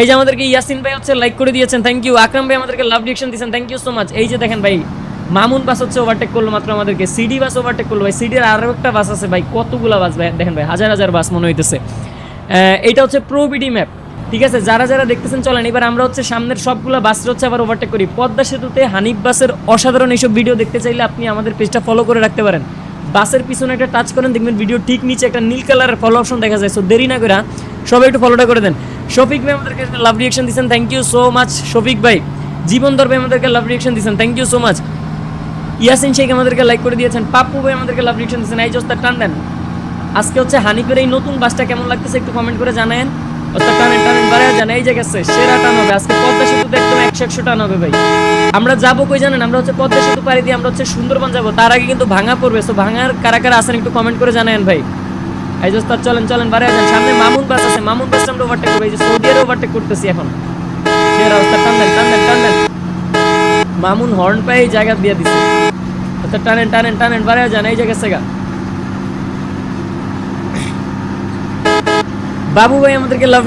এই যে আমাদেরকে ইয়াসিন ভাই হচ্ছে লাইক করে দিয়েছেন থ্যাংক ইউ আকরাম ভাই আমাদেরকে লাভ রিয়েকশন দিয়েছেন থ্যাংক ইউ সো মাচ এই যে দেখেন ভাই, মামুন বাস হচ্ছে ওভারটেক করল মাত্র আমাদেরকে, সিডি বাস ওভারটেক করল ভাই, সিডির আরও একটা বাস আছে ভাই, কতগুলো বাস ভাই, দেখেন ভাই, হাজার হাজার বাস মনে হইতেছে। এইটা হচ্ছে প্রোবিডি ম্যাপ ঠিক আছে? যারা যারা দেখতেছেন, চলেন, এবার আমরা হচ্ছে সামনের সবগুলো বাস হচ্ছে আবার ওভারটেক করি। পদ্মা সেতুতে হানিফ বাসের অসাধারণ এইসব ভিডিও দেখতে চাইলে আপনি আমাদের পেজটা ফলো করে রাখতে পারেন। বাসের পিছনে একটা টাচ করেন, দেখবেন ভিডিও ঠিক নিচে একটা নীল কালারের ফলো অপশন দেখা যায় সো দেরি না করে, সবাই একটু ফলোটা করে দেন। শফিক ভাই আমাদেরকে লাভ রিয়েকশন দিচ্ছেন thank you so much Shafiq ভাই। জীবন দর ভাই আমাদেরকে লাভ রিয়েকশন দিচ্ছেন thank you so much Yasin Sheikh আমাদেরকে লাইক করে দিয়েছেন, পাপ্পু ভাই আমাদেরকে লাভ রিয়েকশন দিচ্ছেন এই জস্তার টান দেন। আজকে হচ্ছে হানিফের এই নতুন বাসটা কেমন লাগতেছে একটু কমেন্ট করে জানায়েন। ওস্তাদ টানেন টানেন বাড়ায় জান এই গেছে সেরা টান হবে। আজকে পদ্মা সেতুতে একদম একশো একশো টান হবে ভাই। আমরা যাব কই জানেন? আমরা হচ্ছে পদ্মা সেতু পাড়ি দিয়ে আমরা হচ্ছে সুন্দরবন যাব। তার আগে কিন্তু ভাঙা পড়বে। সো ভাঙার কারা কারা আছেন একটু কমেন্ট করে জানায়েন ভাই। এই ওস্তাদ, চলেন চলেন, বাড়ায় যান। সামনে মামুন বাস মামুন ওভারটেক করব, এই যে সৌদি আরব ওভারটেক করতেছি এখন। সেরা ওস্তাদ টান দেন টান দেন টান দেন মামুন হর্ন পাই জায়গা দিয়ে দিছে। টানেন টানেন টানেন যান, এই যে গেছে গা বাবু ভাই আমাদেরকে love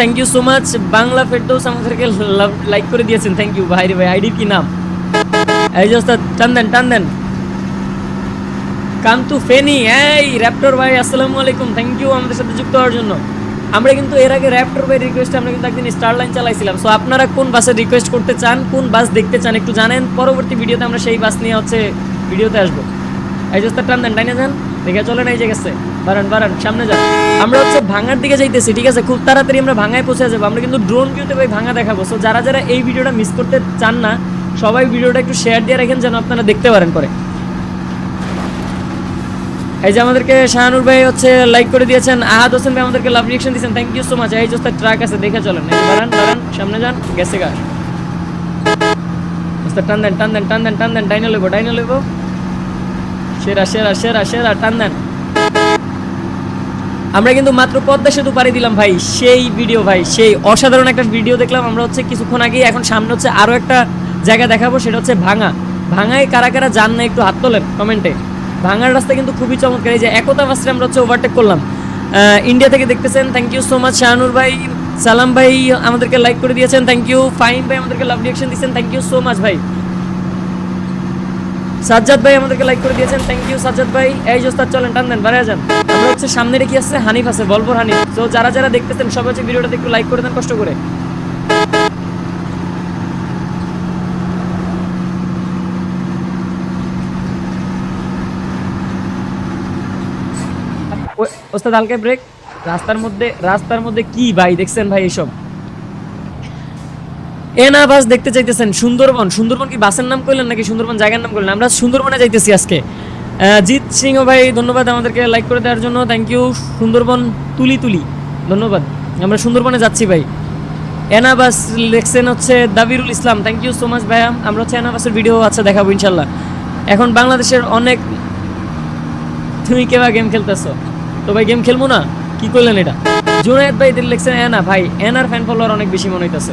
thank you so much Bangla Ferdous আমাদেরকে লাভ লাইক করে দিয়েছেন থ্যাংক ইউ ভাই রে ভাই, আইডির কি নাম? এই যে ওস্তাদ টান দেন টান দেন কান্তু ফেনি, এই র্যাপটর ভাই, আসসালামু আলাইকুম। থ্যাংক ইউ আমাদের সাথে যুক্ত হওয়ার জন্য। আমরা কিন্তু এর আগে র্যাপটর ভাই রিকোয়েস্টে আমরা কিন্তু একদিন স্টার লাইন চালাইছিলাম। সো আপনারা কোন বাসের রিকোয়েস্ট করতে চান, কোন বাস দেখতে চান একটু জানেন। পরবর্তী ভিডিওতে আমরা সেই বাস নিয়ে হচ্ছে ভিডিওতে আসব। এই যে টান দেন ডাইনে যান। দেখে চলেন এই যে গেছে। বারান বারান সামনে যান। আমরা হচ্ছে ভাঙার দিকে যাইতেছি, ঠিক আছে? খুব তাড়াতাড়ি আমরা ভাঙায় পৌঁছে যাব। আমরা কিন্তু ড্রোন ভিউতে ভাই ভাঙা দেখাবো। সো যারা যারা এই ভিডিওটা মিস করতে চান না, সবাই ভিডিওটা একটু শেয়ার দিয়ে রাখেন, যেন আপনারা দেখতে পারেন পরে। এই যে আমাদেরকে শাহানুর ভাই হচ্ছে লাইক করে দিয়েছেন। আহাদ হোসেন ভাই আমাদেরকে লাভ রিয়েকশন দিয়েছেন। থ্যাংক ইউ সো মাচ এই যে ট্রাক আছে, দেখে চলেন। বারান বারান সামনে যান, গেছে গা। টান দেন টান দেন টান দেন টান দেন, ডাইনে লইব ডাইনে লইব। সেরা সেরা সেরা সেরা, টান দেন। আমরা কিন্তু মাত্র পদ্মা সেতু পাড়ি দিলাম ভাই। সেই ভিডিও ভাই, সেই অসাধারণ একটা ভিডিও দেখলাম। আমরা হচ্ছে কিছুক্ষণ আগেই এখন সামনে হচ্ছে আরও একটা জায়গা দেখাবো, সেটা হচ্ছে ভাঙা। ভাঙায় কারা কারা যান না একটু হাত তোলেন কমেন্টে ভাঙার রাস্তা কিন্তু খুবই চমৎকার। এই যে একতা বাসে আমরা হচ্ছে ওভারটেক করলাম। ইন্ডিয়া থেকে দেখতেছেন thank you so much Shahanur ভাই, সালাম ভাই আমাদেরকে লাইক করে দিয়েছেন থ্যাংক ইউ ফাইন ভাই আমাদেরকে লাভ রিয়েকশন দিয়েছেন থ্যাংক ইউ সো মাচ ভাই। সাজ্জাদ ভাই আমাদেরকে লাইক করে দিয়েছেন থ্যাংক ইউ সাজ্জাদ ভাই। এই জোস্তার চলেন, টান দেন বাড়ায় যান আমরা হচ্ছে সামনে রেখে আসছে হানিফ আছে, বলবর হানিফ। তো যারা যারা দেখতেছেন, সবাই হচ্ছে ভিডিওটাতে একটু লাইক করে দেন, কষ্ট করে। ওস্তাদ, হালকা ব্রেক রাস্তার মধ্যে রাস্তার মধ্যে কি ভাই দেখছেন ভাই এনা বাস দেখতে চাইতেছেন সুন্দরবন। সুন্দরবন কি বাসের নাম করলেন নাকি সুন্দরবন জায়গার নাম করলেন আমরা সুন্দরবনে যাইতেছি আজকে। জিৎ সিংহ ভাই, ধন্যবাদ আমাদেরকে লাইক করে দেওয়ার জন্য। থ্যাংক ইউ সুন্দরবন তুলি তুলি। ধন্যবাদ। আমরা সুন্দরবনে যাচ্ছি ভাই। এনা বাস লেখছেন হচ্ছে Dabirul Islam. Thank you so much ভাইয়া। আমরা হচ্ছে এনা বাসের ভিডিও আছে দেখাবো ইনশাল্লাহ। এখন বাংলাদেশের অনেক তুমি কেবা গেম খেলতেছো? তো ভাই গেম খেলব না? কি করলেন এটা? জুনায়েদ ভাই দিল লিখছেন এনা ভাই, এনার ফ্যান ফলোয়ার অনেক বেশি মনে হইতেছে।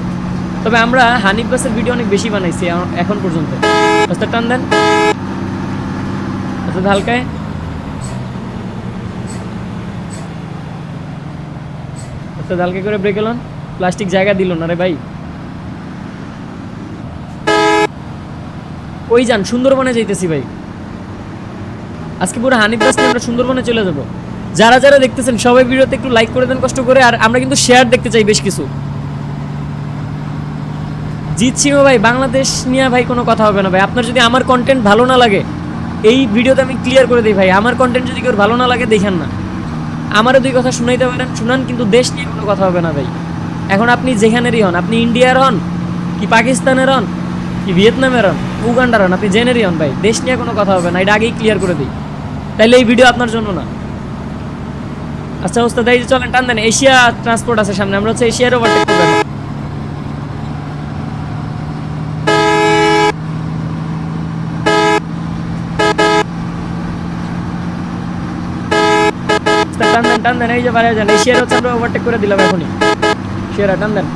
তবে আমরা হানিফ বাসের ভিডিও অনেক বেশি বানাইছি এখন পর্যন্ত। রাস্তা টান দেন। রাস্তা হালকায়। হালকা করে ব্রেক এলন। প্লাস্টিক জায়গা দিল না রে ভাই। ওই যান, সুন্দরবনে যাইতেছি ভাই। আজকে পুরো হানিফ বাস আমরা সুন্দরবনে চলে যাব। যারা যারা দেখতেছেন, সবাই ভিডিওতে একটু লাইক করে দেন, কষ্ট করে। আর আমরা কিন্তু শেয়ার দেখতে চাই বেশ কিছু। জিৎ ভাই, বাংলাদেশ নিয়ে ভাই কোনো কথা হবে না ভাই। আপনার যদি আমার কন্টেন্ট ভালো না লাগে, এই ভিডিওতে আমি ক্লিয়ার করে দিই ভাই। আমার কন্টেন্ট যদি কেউ ভালো না লাগে, দেখেন না। আমারও দুই কথা শুনাইতে পারেন। শুনান, কিন্তু দেশ নিয়ে কোনো কথা হবে না ভাই। এখন আপনি যেখানেরই হন, আপনি ইন্ডিয়ার হন, কি পাকিস্তানের হন, কি ভিয়েতনামের হন, উগান্ডার হন, আপনি জেনেরই হন ভাই। দেশ নিয়ে কোনো কথা হবে না। এটা আগেই ক্লিয়ার করে দিই। তাইলে এই ভিডিও আপনার জন্য না। আচ্ছা ওস্তাদ, এই যে চলেন, টান দেন, এশিয়া ট্রান্সপোর্ট আছে সামনে, আমরা হচ্ছে এশিয়ার ওভারটেক করব। টান দেন টান দেন, এই যে যান এশিয়ার হচ্ছে আমরা করে দিলাম এখনই। সেরা টান দেন।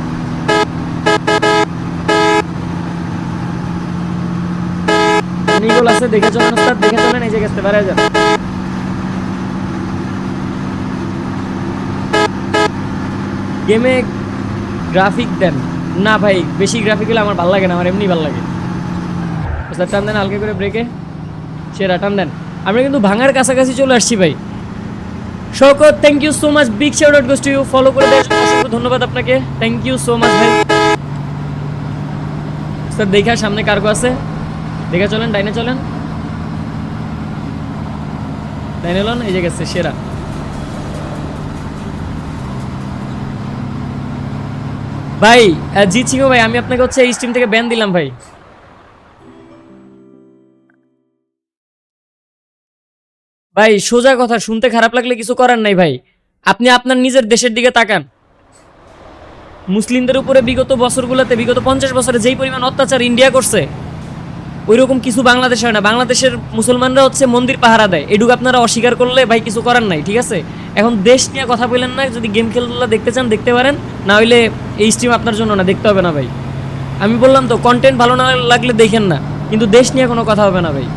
আছে, দেখে চলেন, ওস্তাদ, দেখে চলেন, এই যে গেছে বাইরে যান গেমে গ্রাফিক দেন। না ভাই, বেশি গ্রাফিক হলে আমার ভালো লাগে না, আমার এমনি ভালো লাগে। স্যার টান দেন হালকা করে ব্রেকে সেরা, টান দেন। আমরা কিন্তু ভাঙার কাছাকাছি চলে আসছি ভাই। Shoukat thank you so much big shout out goes to you follow করে জন্য অসংখ্য ধন্যবাদ আপনাকে। থ্যাংক ইউ সো মাচ ভাই। স্যার, দেখা, সামনে কার্গো আছে। দেখে, চলেন, ডাইনে চলেন। ডাইনে এই গেছে, সেরা। ভাই আহ, জিৎ ভাই আমি আপনাকে হচ্ছে এই স্ট্রিম থেকে ব্যান দিলাম ভাই। ভাই সোজা কথা শুনতে খারাপ লাগলে কিছু করার নাই ভাই। আপনি আপনার নিজের দেশের দিকে তাকান। মুসলিমদের উপরে বিগত বছরগুলোতে বিগত পঞ্চাশ বছরে যেই পরিমাণ অত্যাচার ইন্ডিয়া করছে ওই রকম কিছু বাংলাদেশে হয় না। বাংলাদেশের মুসলমানরা হচ্ছে মন্দির পাহারা দেয়। এটুকু আপনারা অস্বীকার করলে ভাই কিছু করার নাই ঠিক আছে? এখন দেশ নিয়ে কথা বললেন না, যদি গেম খেলা দেখতে চান, দেখতে পারেন। না হইলে এই স্ট্রিম আপনার জন্য না, দেখতে হবে না ভাই। আমি বললাম তো কন্টেন্ট ভালো না লাগলে দেখেন না। কিন্তু দেশ নিয়ে কোনো কথা হবে না ভাই।